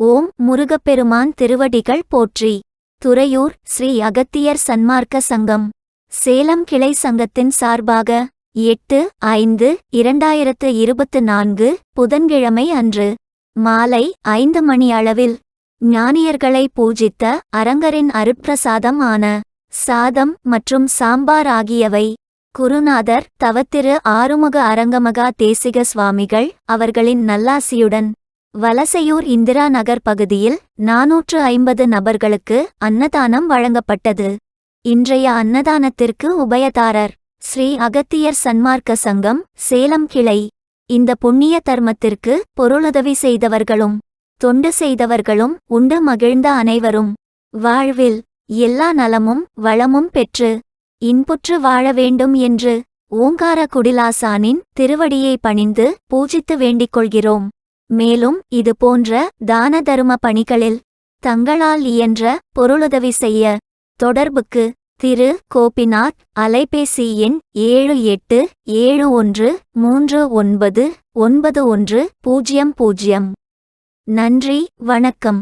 ஓம் முருகப்பெருமான் திருவடிகள் போற்றி. துறையூர் ஸ்ரீ அகத்தியர் சன்மார்க்க சங்கம். சேலம் கிளை சங்கத்தின் சார்பாக எட்டு ஐந்து இரண்டாயிரத்து இருபத்து நான்கு புதன்கிழமை அன்று மாலை ஐந்து மணி அளவில் ஞானியர்களை பூஜித்த அரங்கரின் அருட்பிரசாதம் ஆன சாதம் மற்றும் சாம்பார் ஆகியவை குருநாதர் தவத்திரு ஆறுமுக அரங்கமகா தேசிக சுவாமிகள் அவர்களின் நல்லாசியுடன் வலசையூர் இந்திரா நகர் பகுதியில் நாநூற்று ஐம்பது நபர்களுக்கு அன்னதானம் வழங்கப்பட்டது. இன்றைய அன்னதானத்திற்கு உபயதாரர் ஸ்ரீ அகத்தியர் சன்மார்க்க சங்கம் சேலம் கிளை. இந்த புண்ணிய தர்மத்திற்கு பொருளுதவி செய்தவர்களும் தொண்டு செய்தவர்களும் உண்டு மகிழ்ந்த அனைவரும். வாழ்வில் எல்லா நலமும் வளமும் பெற்று இன்புற்று வாழ வேண்டும் என்று ஓங்கார குடிலாசானின் திருவடியை பணிந்து பூஜித்து வேண்டிக் கொள்கிறோம். மேலும் இது போன்ற தான தரும பணிகளில் தங்களால் இயன்ற பொருளுதவி செய்ய. தொடர்புக்கு திரு. கோபிநாத் அலைபேசி எண் ஏழு எட்டு ஏழு ஒன்று மூன்று ஒன்பது ஒன்பது ஒன்று பூஜ்ஜியம் பூஜ்ஜியம் நன்றி வணக்கம்.